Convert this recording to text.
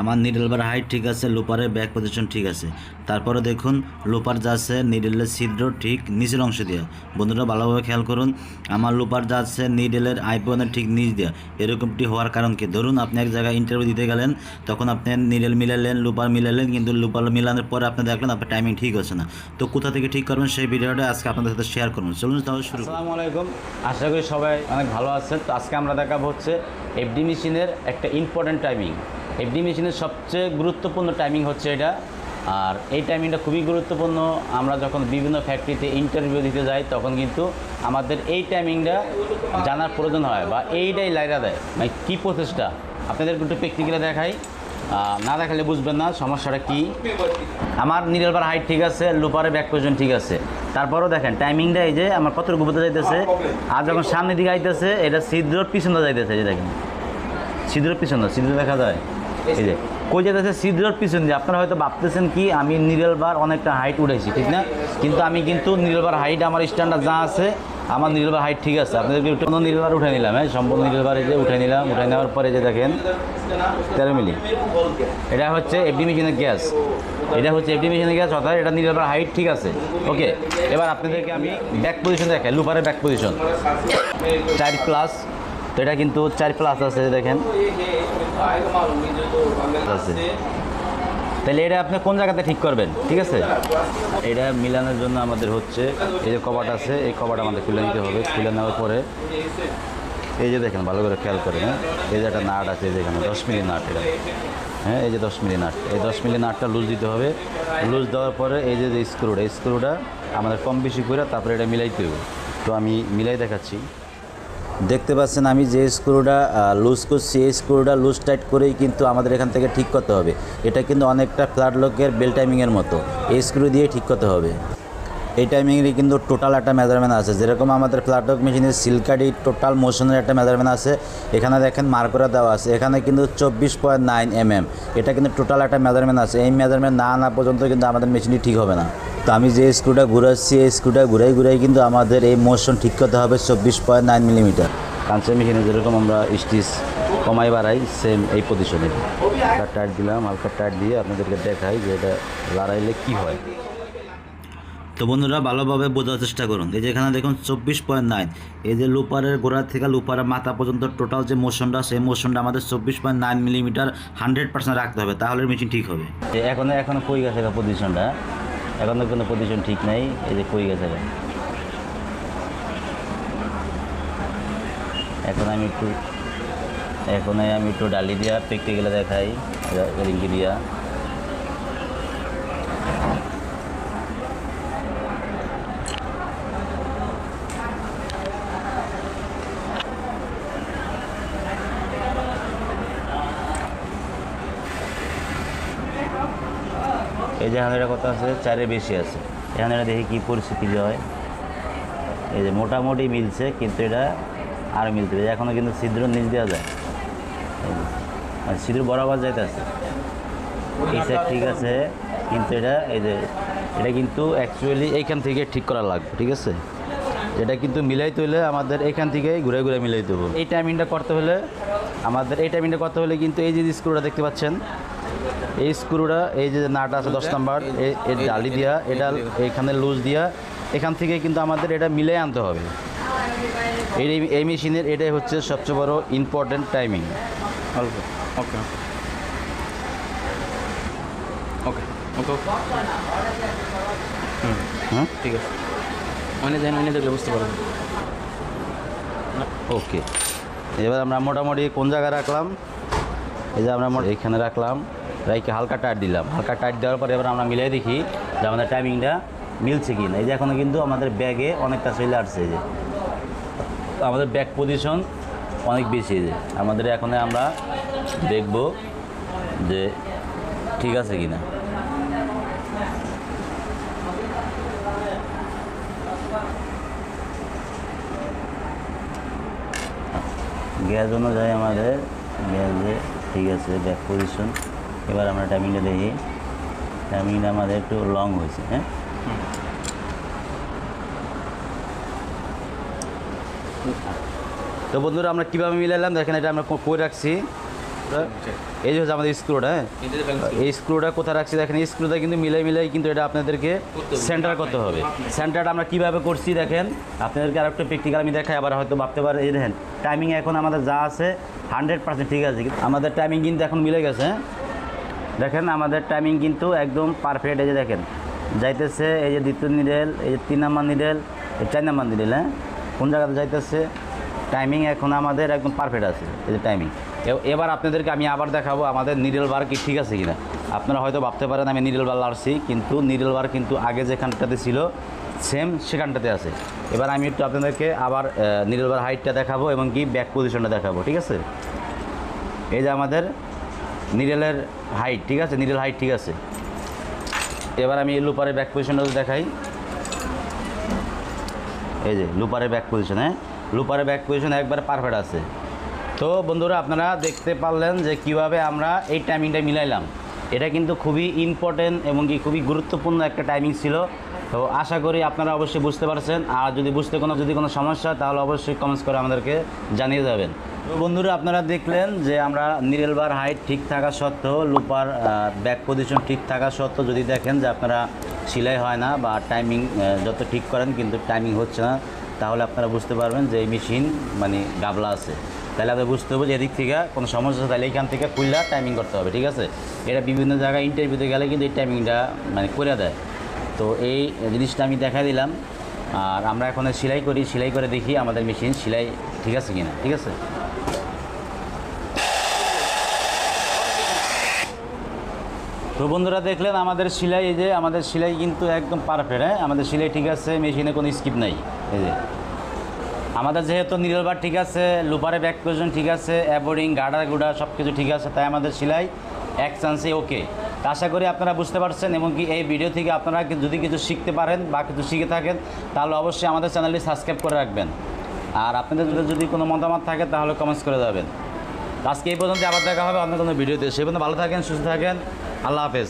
আমার নিডেলবার হাইট ঠিক আছে লোপারের ব্যাক পজিশন ঠিক আছে। তারপরে দেখুন লোপার যা আছে নিডেলের ছিদ্র ঠিক নিচের অংশ দেওয়া বন্ধুরা ভালোভাবে খেয়াল করুন, আমার লোপার যা আছে নিডেলের আইপনের ঠিক নিচ দেওয়া এরকমটি হওয়ার কারণ কি? ধরুন, আপনি এক জায়গায় ইন্টারভিউ দিতে গেলেন, তখন আপনি নিডেল মিলালেন লোপার মিলালেন, কিন্তু লুপার মিলানোর পরে আপনি দেখলেন, আপনার টাইমিং ঠিক হচ্ছে না। তো কোথা থেকে ঠিক করবেন সেই ভিডিওটা আজকে আপনাদের সাথে শেয়ার করুন চলুন তাহলে শুরু আসসালামু আলাইকুম। আশা করি সবাই অনেক ভালো আছেন। তো আজকে আমরা দেখাবো হচ্ছে এফডি মেশিনের একটা ইম্পর্ট্যান্ট টাইমিং এফডি মেশিনের সবচেয়ে গুরুত্বপূর্ণ টাইমিং হচ্ছে এটা। আর এই টাইমিংটা খুবই গুরুত্বপূর্ণ। আমরা যখন বিভিন্ন ফ্যাক্টরিতে ইন্টারভিউ দিতে যাই, তখন কিন্তু আমাদের এই টাইমিংটা জানার প্রয়োজন হয় বা এইটাই লাইরা দেয়। মানে কী প্রসেসটা আপনাদের একটু প্র্যাকটিক্যালে দেখাই। না দেখালে বুঝবেন না, সমস্যাটা কী? আমার নিরেলবার হাইট ঠিক আছে লুপারের ব্যাক পজিশন ঠিক আছে। তারপরও দেখেন টাইমিংটা এই যে আমার কত উপরে যাইতেছে, আর যখন সামনের দিকে আইতেছে, এটা ছিদ্রর পিছনে যাইতেছে, এই দেখেন। ছিদ্রর পিছনে ছিদ্র দেখা যায়। এই যে, কই যেতেছে? ছিদ্রর পিছন দিয়ে। আপনারা হয়তো ভাবতেছেন কি, আমি নিরেলবার অনেকটা হাইট উঠেছি ঠিক না? কিন্তু আমি কিন্তু নিরেলবার হাইট আমার স্ট্যান্ডার্ড যা আছে, আমার নিরেলবার হাইট ঠিক আছে। আপনাদেরকে একটু নিরেলবার উঠে নিলাম হ্যাঁ? সম্পূর্ণ এই যে উঠে নিলাম উঠে নেওয়ার পরে যে দেখেন, তেরো মিলি। এটা হচ্ছে এফডি মেশিনের গ্যাস এটা হচ্ছে এফডি মেশিনের গ্যাস অর্থাৎ এটা নিরাপদ হাইট ঠিক আছে। ওকে এবার আপনাদেরকে আমি ব্যাক পজিশন দেখাই লুপারের ব্যাক পজিশন চার প্লাস তো এটা কিন্তু চার প্লাস আছে, দেখেন। তাহলে এটা আপনি কোন জায়গাতে ঠিক করবেন? ঠিক আছে? এটা মিলানোর জন্য আমাদের হচ্ছে এই যে কবাট আছে, এই কবাট আমাদের খুলে নিতে হবে। খুলে নেওয়ার পরে এই যে দেখেন, ভালো করে খেয়াল করেন হ্যাঁ? এই যে একটা নাট আছে, এই যে এখানে দশ মিলি নাট এটা। হ্যাঁ এই যে দশ মিলি নাট। এই দশ মিলি নাটটা লুজ দিতে হবে। লুজ দেওয়ার পরে এই যে স্ক্রুটা এই স্ক্রুটা আমাদের কম বেশি করে তারপরে এটা মিলাইতে হবে। তো আমি মিলাই দেখাচ্ছি। দেখতে পাচ্ছেন আমি যে স্ক্রুটা লুজ করছি এই স্ক্রুটা লুজ টাইট করেই কিন্তু আমাদের এখান থেকে ঠিক করতে হবে। এটা কিন্তু অনেকটা ফ্ল্যাট লকের বেল টাইমিংয়ের মতো। এই স্ক্রু দিয়ে ঠিক করতে হবে। এই টাইমিংয়েরই কিন্তু টোটাল একটা মেজারমেন্ট আছে। যেরকম আমাদের ফ্ল্যাটক মেশিনের সিলকাডি টোটাল মোশনের একটা মেজারমেন্ট আছে। এখানে দেখেন মার্ক করে দেওয়া আছে। এখানে কিন্তু চব্বিশ পয়েন্ট নাইন এম এটা কিন্তু টোটাল একটা মেজারমেন্ট আছে। এই মেজারমেন্ট না আনা পর্যন্ত কিন্তু আমাদের মেশিনটি ঠিক হবে না। তো আমি যে স্ক্রুটা ঘুরাচ্ছি, এই স্ক্রুটা ঘুরাই ঘুরাই কিন্তু আমাদের এই মোশন ঠিক করতে হবে চব্বিশ পয়েন্ট নাইন মিলিমিটার কাঁচা মেশিনে যেরকম আমরা স্টিচ কমাই বাড়াই সেম এই পজিশনে হালকা টাইট দিলাম, হালকা টাইট দিয়ে আপনাদেরকে দেখাই যে এটা লড়াইলে কী হয়। তো বন্ধুরা, ভালোভাবে বোঝার চেষ্টা করুন। এই যে এখানে দেখুন চব্বিশ পয়েন্ট নাইন এই যে লুপারের গোড়া থেকে লুপারের মাথা পর্যন্ত টোটাল যে মোশনটা সেই মোশনটা আমাদের চব্বিশ point nine millimetre hundred percent রাখতে হবে, তাহলে মেশিন ঠিক হবে। এখন এখনও কই গেছে পজিশনটা এখনও কোনো পজিশন ঠিক নাই, এই যে কই গেছে এখন? আমি একটু, এখন আমি একটু ডালি দিয়া গেলে দেখাই রিঙ্গি দিয়া। এই যে এখানে কত আছে চারে বেশি আছে। এখানে এটা দেখি কী পরিস্থিতি হয়। এই যে মোটামুটি মিলছে কিন্তু এটা আর মিলতে হবে এখনও কিন্তু ছিদ্র নিচ দেওয়া যায়। এই মানে ছিদ্র বরাবর যাইতে আছে। এই সাইড ঠিক আছে কিন্তু এটা এই যে এটা কিন্তু অ্যাকচুয়ালি এইখান থেকে ঠিক করা লাগবে ঠিক আছে? এটা কিন্তু মিলাইতে হলে আমাদের এখান থেকেই ঘুরে ঘুরে মিলাইতে হবে। এই টাইমিংটা করতে হলে আমাদের এই টাইমিংটা করতে হলে কিন্তু এই যে স্ক্রুটা দেখতে পাচ্ছেন এই স্ক্রুটা এই যে নাট আছে দশ নাম্বার এই- ডালি দিয়া এটা এখানে লুজ দিয়া এখান থেকে কিন্তু আমাদের এটা মিলে আনতে হবে। এই এই মেশিনের এটাই হচ্ছে সবচেয়ে বড় ইম্পর্ট্যান্ট টাইমিং ওকে ওকে। ওকে হ্যাঁ? ঠিক আছে। অনেক জানি অনেক দেখলে বুঝতে পারবেন ওকে এবার আমরা মোটামুটি কোন জায়গায় রাখলাম? এই যে আমরা এইখানে রাখলাম। রাইকে হালকা টাইট দিলাম। হালকা টাইট দেওয়ার পরে এবার আমরা মিলাই দেখি যে আমাদের টাইমিংটা মিলছে কি না এই যে এখনও কিন্তু আমাদের ব্যাগে অনেকটা চলে আসছে যে। আমাদের ব্যাক পজিশন অনেক বেশি যে। আমাদের এখন আমরা দেখব যে ঠিক আছে কি না গ্যাস অনুযায়ী আমাদের গ্যাসে ঠিক আছে ব্যাক পজিশন এবার আমরা টাইমিংটা দেখি। টাইমিংটা আমাদের একটু লং হয়েছে হ্যাঁ? তো বন্ধুরা, আমরা কীভাবে মিলাইলাম দেখেন এটা আমরা করে রাখছি। এই যে হচ্ছে আমাদের স্ক্রুটা হ্যাঁ? এই স্ক্রুটা কোথায় রাখছি? দেখেন, এই স্ক্রুটা কিন্তু মিলাই মিলাই কিন্তু এটা আপনাদেরকে সেন্টার করতে হবে। সেন্টারটা আমরা কীভাবে করছি, দেখেন? আপনাদেরকে আর একটা প্র্যাকটিক্যাল আমি দেখাই, আবার হয়তো ভাবতে পারে এই দেখেন টাইমিং এখন আমাদের যা আছে হান্ড্রেড পার্সেন্ট ঠিক আছে। আমাদের টাইমিং কিন্তু এখন মিলে গেছে হ্যাঁ? দেখেন আমাদের টাইমিং কিন্তু একদম পারফেক্ট এই যে দেখেন। যাইতেছে এই যে দ্বিতীয় নিডেল, এই যে তিন নাম্বার নিডেল, এই চার নাম্বার নিডেল হ্যাঁ? কোন জায়গাতে যাইতেছে? টাইমিং এখন আমাদের একদম পারফেক্ট আছে, এই যে টাইমিং এবার আপনাদেরকে আমি আবার দেখাবো আমাদের নিডেল বার কি ঠিক আছে কিনা। আপনারা হয়তো ভাবতে পারেন আমি নিডেল বার লাড়ছি কিন্তু নিডেল বার কিন্তু আগে যেখানটাতে ছিল সেম সেখানটাতে আছে। এবার আমি একটু আপনাদেরকে আবার নিডেল বার হাইটটা দেখাবো এবং কি ব্যাক পজিশনটা দেখাবো, ঠিক আছে? এই যে আমাদের নিডেলের হাইট ঠিক আছে? নিডেল হাইট ঠিক আছে? এবার আমি লুপারের ব্যাক পজিশনটা দেখাই। এই যে লুপারে ব্যাক পজিশন হ্যাঁ? লুপারে ব্যাক পজিশন একবার পারফেক্ট আছে। তো বন্ধুরা, আপনারা দেখতে পারলেন যে কীভাবে আমরা এই টাইমিংটা মিলাইলাম। এটা কিন্তু খুবই ইম্পর্টেন্ট এবং কি খুবই গুরুত্বপূর্ণ একটা টাইমিং ছিল। তো আশা করি আপনারা অবশ্যই বুঝতে পারছেন। আর যদি বুঝতে কোনো যদি কোনো সমস্যা তাহলে অবশ্যই কমেন্টস করে আমাদেরকে জানিয়ে যাবেন বন্ধুরা, আপনারা দেখলেন যে আমরা নিরেল বার হাইট ঠিক থাকা সত্ত্বেও লুপার ব্যাক পজিশন ঠিক থাকা সত্ত্বেও যদি দেখেন যে আপনারা সিলাই হয় না বা টাইমিং যত ঠিক করেন কিন্তু টাইমিং হচ্ছে না, তাহলে আপনারা বুঝতে পারবেন যে এই মেশিন মানে গাবলা আছে। তাহলে আপনার বুঝতে হবে যে এদিক থেকে কোনো সমস্যা তাহলে এইখান থেকে খুললা টাইমিং করতে হবে, ঠিক আছে? এটা বিভিন্ন জায়গায় ইন্টারভিউতে গেলে কিন্তু এই টাইমিংটা মানে করে দেয়। তো এই জিনিসটা আমি দেখা দিলাম। আর আমরা এখন সেলাই করি, সেলাই করে দেখি আমাদের মেশিন সেলাই ঠিক আছে কিনা, ঠিক আছে? তো বন্ধুরা দেখলেন, আমাদের সেলাই এই যে, আমাদের সেলাই কিন্তু একদম পারফেক্ট হ্যাঁ? আমাদের সেলাই ঠিক আছে মেশিনে কোনো স্কিপ নাই, এই যে। আমাদের যেহেতু নিরলবার ঠিক আছে লুপারে ব্যাক পজিশন ঠিক আছে অ্যাবোর্ডিং গাডা গুডা সব কিছু ঠিক আছে, তাই আমাদের সেলাই এক চান্সে ওকে আশা করি আপনারা বুঝতে পারছেন এবং কি এই ভিডিও থেকে আপনারা যদি কিছু শিখতে পারেন বা কিছু শিখে থাকেন, তাহলে অবশ্যই আমাদের চ্যানেলটি সাবস্ক্রাইব করে রাখবেন। আর আপনাদের যদি কোনো মতামত থাকে, তাহলে কমেন্টস করে যাবেন। আজকে এই পর্যন্ত আবার দেখা হবে অন্য কোনো ভিডিওতে সে পর্যন্ত ভালো থাকেন, সুস্থ থাকেন। আল্লাহ হাফেজ।